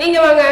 நீங்கள் வாங்க.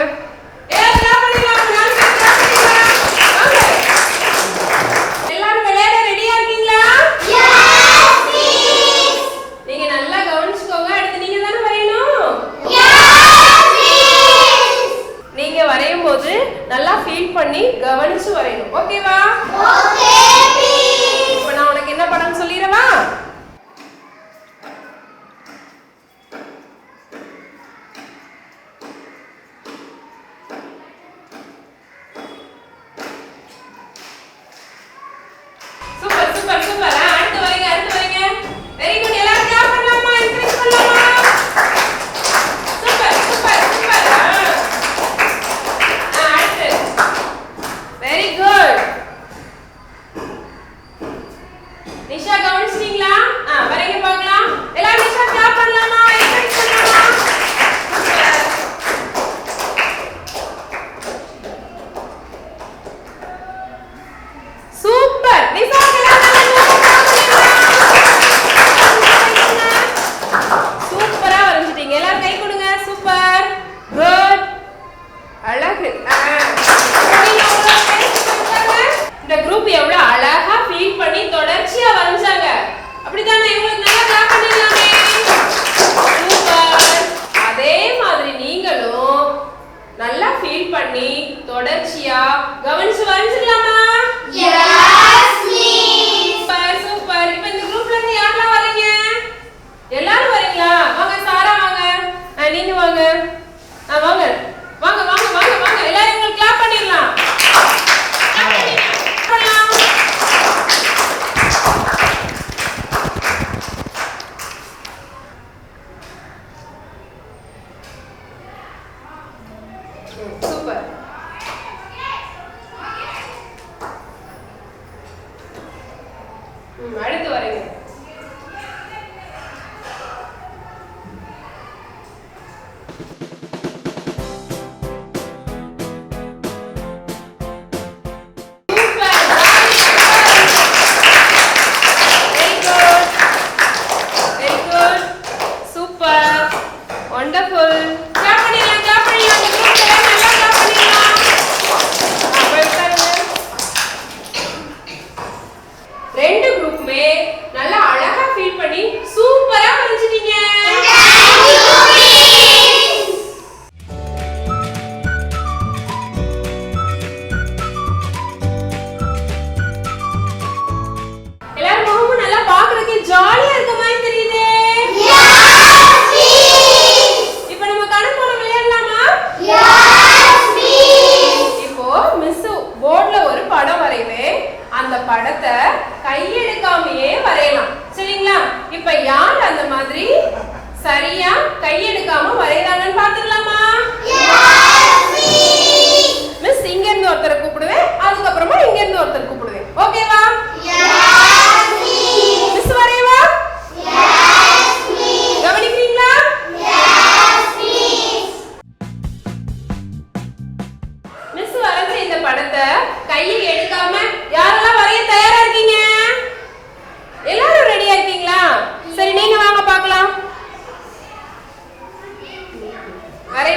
可以的。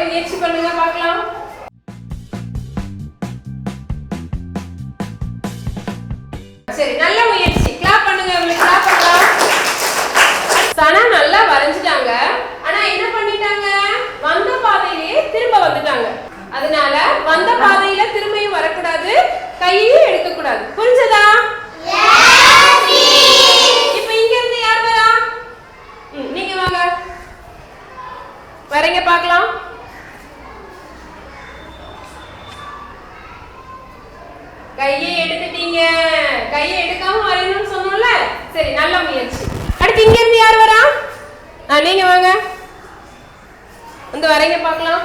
முயற்சி பண்ணுங்க பார்க்கலாம். சரி நல்ல முயற்சி. கிளாப் பண்ணுங்க உங்களுக்கு கிளாப் பண்ணலாம். சனா நல்லா வரைஞ்சிட்டாங்க. ஆனா என்ன பண்ணிட்டாங்க? வந்த பாதையிலேயே திரும்ப வந்துட்டாங்க. அதனால வந்த பாதையில திரும்பியும் வரக்கூடாது கையையும் எடுக்கக்கூடாது. புரிஞ்சதா? இப்ப இங்க இருந்து யார் நீங்க வாங்க. வரீங்க பார்க்கலாம். கையை எடுத்துட்டீங்க. கையை எடுக்காம வரையணும்னு சொன்னோம்ல? சரி நல்ல முயற்சி. அடுத்து இங்க இருந்து யார் வரா? நீங்க வாங்க. வந்து வரைங்க பார்க்கலாம்.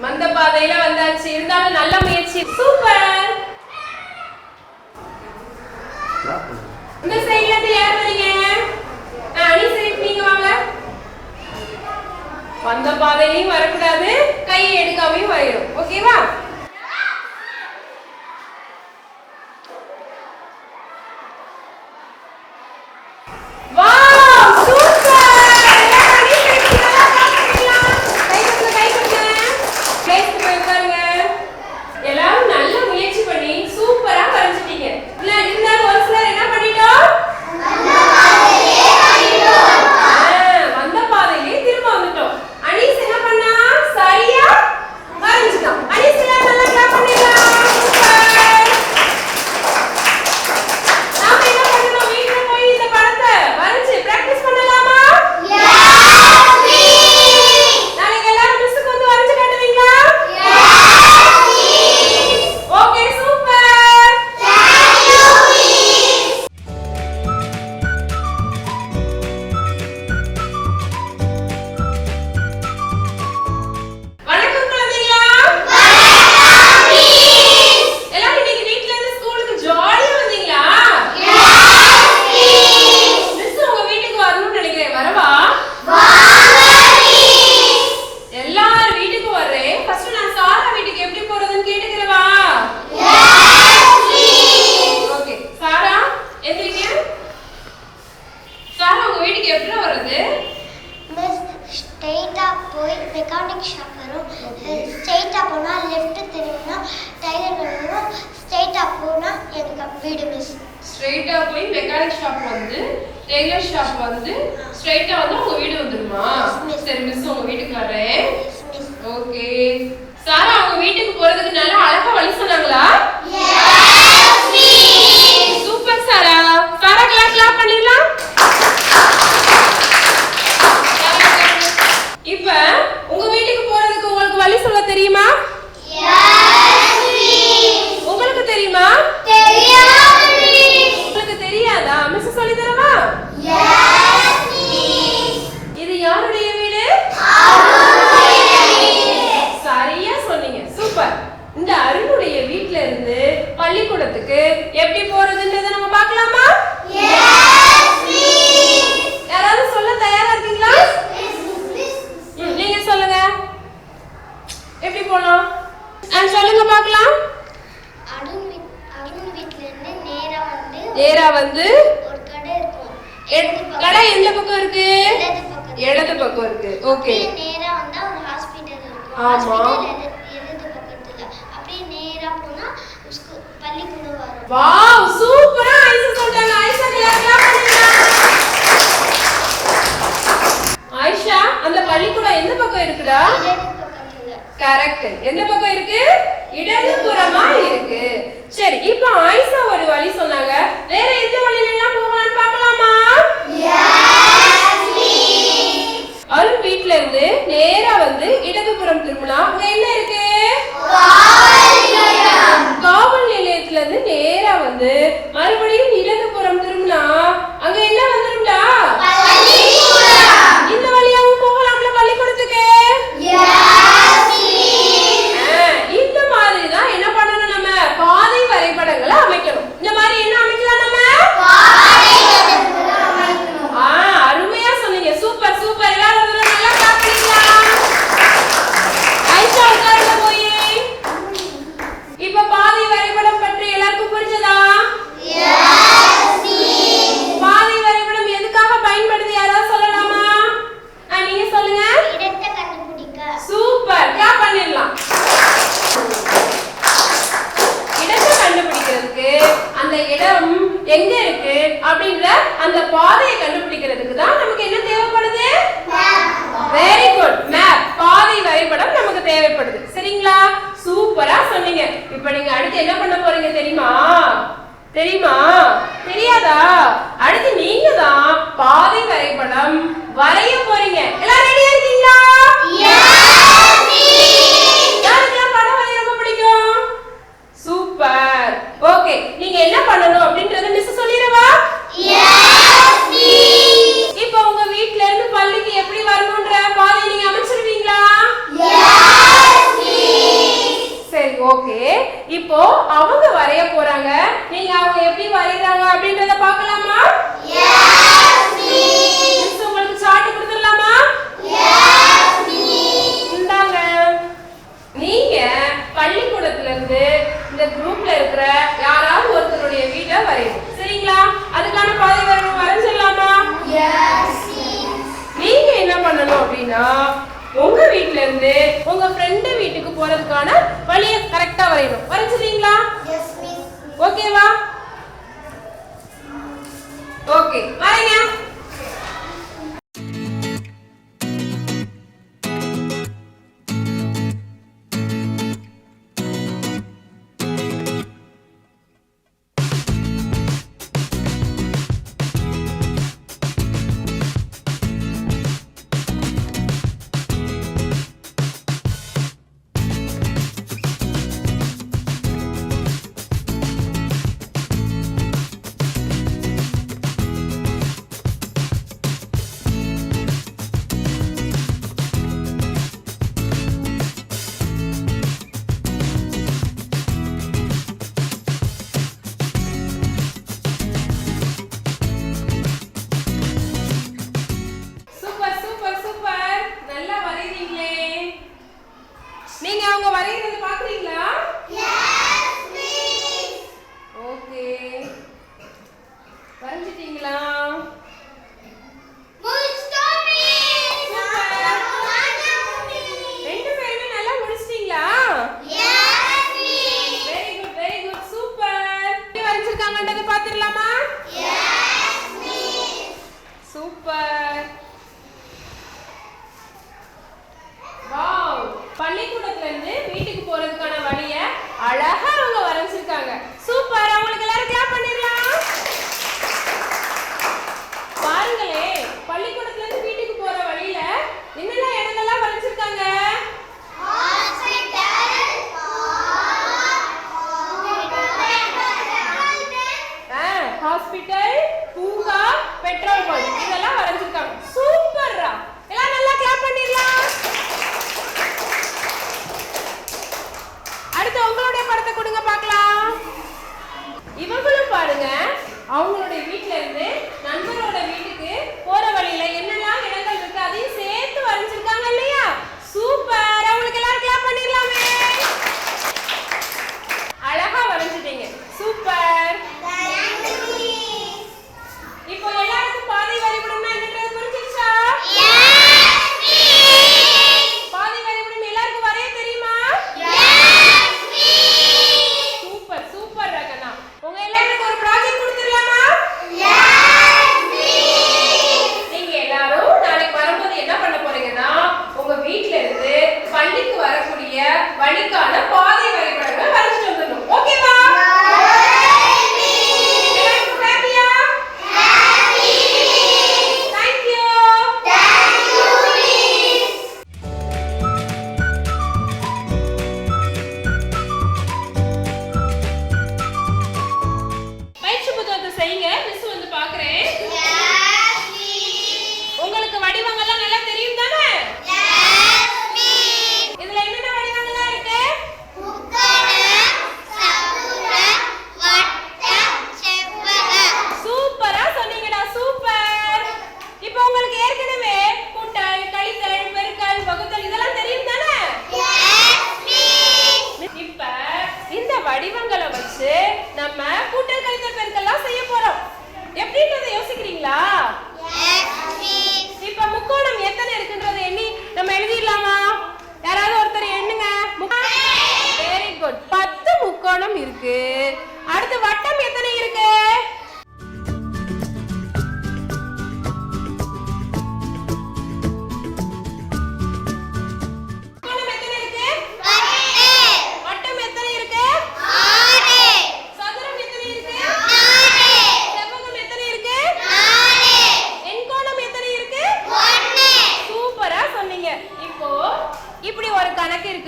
மந்த பாதையில வந்தாச்சு. இருந்தாலும் நல்ல முயற்சி. சூப்பர். இந்த சைட்ல இருந்து யார் வரீங்க ஆ, அணி சைடு நீங்க வாங்க வந்த பாதையிலையும் வரக்கூடாது கையை எடுக்காமையும் வரையணும். ஓகேவா வீடு மிஸ் ஸ்ட்ரைட்டா போய் மெக்கானிக் ஷாப் வந்து டெய்லர் ஷாப் வந்து ஸ்ட்ரைட்டா வந்து உங்க வீடு வந்துருமா. சரி மிஸ் உங்க வீட்டுக்கு வரேன் ஓகே சாரா அவங்க வீட்டுக்கு போறதுக்கு நல்லா அழகா வழி சொன்னாங்களா? சூப்பர் சாரா. சாரா கிளாப் கிளாப் பண்ணிடலாம். இப்ப உங்க வீட்டுக்கு போறதுக்கு உங்களுக்கு வழி சொல்ல தெரியுமா உங்களுக்கு தெரியுமா உங்களுக்கு தெரியாதா மிஸ் சொல்லி தரவா இது யாருடைய வீடு சரியா சொன்னீங்க சூப்பர் இந்த அருணுடைய வீட்ல இருந்து பள்ளிக்கூடத்துக்கு எப்படி போறதுன்றதை நம்ம பார்க்கலாமா யாராவது சொல்ல தயாரா இருக்கீங்களா ம், நீங்க சொல்லுங்க எப்படி போலாம் ஆ, சொல்லுங்க பார்க்கலாம் அருண் வீட் அருண் வீட்டிலேருந்து நேராக நேரா வந்து. கடை எந்த பக்கம் இருக்கு? இடது பக்கம். இருக்கு. ஓகே. அப்படியே நேரா வந்தா ஒரு ஹாஸ்பிடல் இருக்கும். ஆமா. ஹாஸ்பிடல் எது எது பக்கத்துல. அப்படியே நேரா போனா ஸ்கூ- பள்ளிக்கூடம் வரும். வாவ் சூப்பரா ஐசா சொல்றாங்க. ஐசா கிளாப் கிளாப் பண்ணுங்க ஆயிஷா அந்த பள்ளிக்கூடம் எந்த பக்கம் இருக்குடா? கரெக்ட் எந்த பக்கம் இருக்கு? இடதுபுறமா இருக்கு. சரி இப்போ ஆயிஷா ஒரு வழி சொன்னாங்க. வேற எந்த வழியில எல்லாம் போகலாம்னு பார்க்கலாமா? அருண் வீட்ல இருந்து நேரா வந்து இடதுபுறம் திரும்பினா அங்க என்ன இருக்கு? ஓகேவா ஓகே வரீங்க.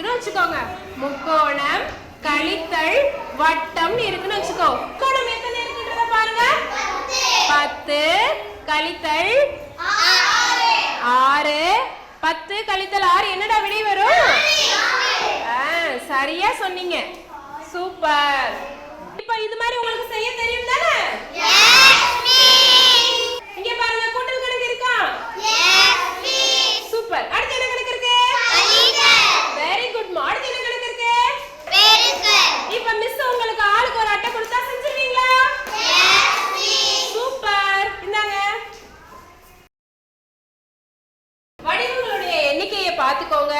இருக்குன்னு வச்சுக்கோங்க. முக்கோணம் கழித்தல் வட்டம் இருக்குன்னு வச்சுக்கோ. முக்கோணம் எத்தனை இருக்குன்றத பாருங்க. பத்து கழித்தல் ஆறு. பத்து கழித்தல் ஆறு என்னடா விடை வரும்? சரியா சொன்னீங்க. சூப்பர். இப்போ இது மாதிரி உங்களுக்கு செய்ய தெரியும் தானே? இங்க பாருங்க கூட்டல் கணக்கு இருக்கா? சூப்பர். அடுத்து மிஸ் உங்களுக்கு ஆளுக்கு ஒரு அட்டை கொடுத்தா செஞ்சிருவீங்களா? சூப்பர். இந்தாங்க. வடிவங்களுடைய எண்ணிக்கையை பார்த்துக்கோங்க.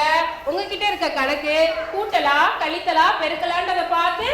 உங்ககிட்ட இருக்க கணக்கு கூட்டலா கழித்தலா பெருக்கலான்றதை பார்த்து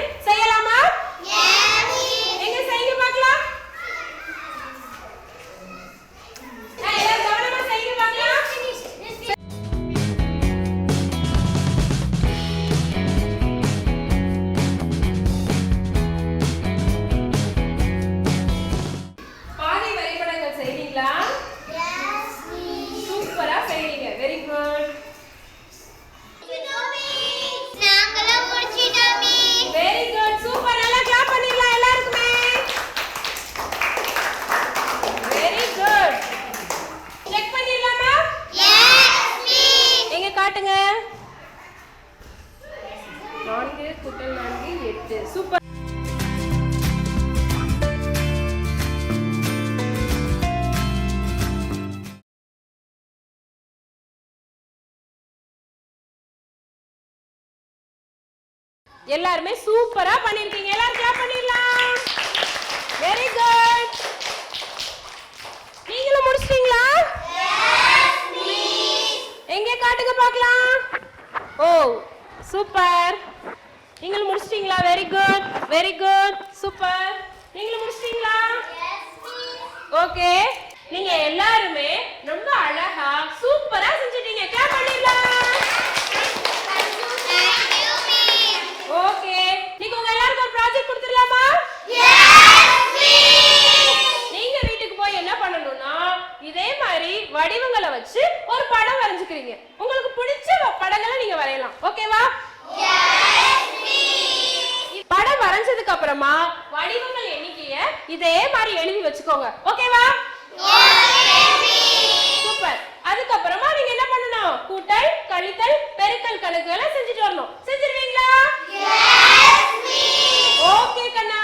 வெரி குட் சூப்பர் நீங்களும் முடிச்சிட்டீங்களா? ஓகே நீங்க எல்லாருமே ரொம்ப அழகா சூப்பரா செஞ்சிட்டீங்க. கிளாப் பண்ணிடலாம். ஓகே நீங்க உங்க எல்லாருக்கும் ஒரு ப்ராஜெக்ட் கொடுத்துடலாமா? நீங்க வீட்டுக்கு போய் என்ன பண்ணணும்னா இதே மாதிரி வடிவங்களை வச்சு ஒரு படம் வரைஞ்சுக்கிறீங்க. உங்களுக்கு பிடிச்ச படங்களை நீங்க வரையலாம். ஓகேவா படம் வரைஞ்சதுக்கு அப்புறமா வடிவங்கள் எண்ணிக்கைய இதே மாதிரி எழுதி வச்சுக்கோங்க. ஓகேவா? சூப்பர். அதுக்கப்புறமா நீங்க என்ன பண்ணணும்? கூட்டல் கழித்தல் பெருக்கல் கணக்குகளை செஞ்சுட்டு வரணும். செஞ்சிருவீங்களா? ஓகே கண்ணா.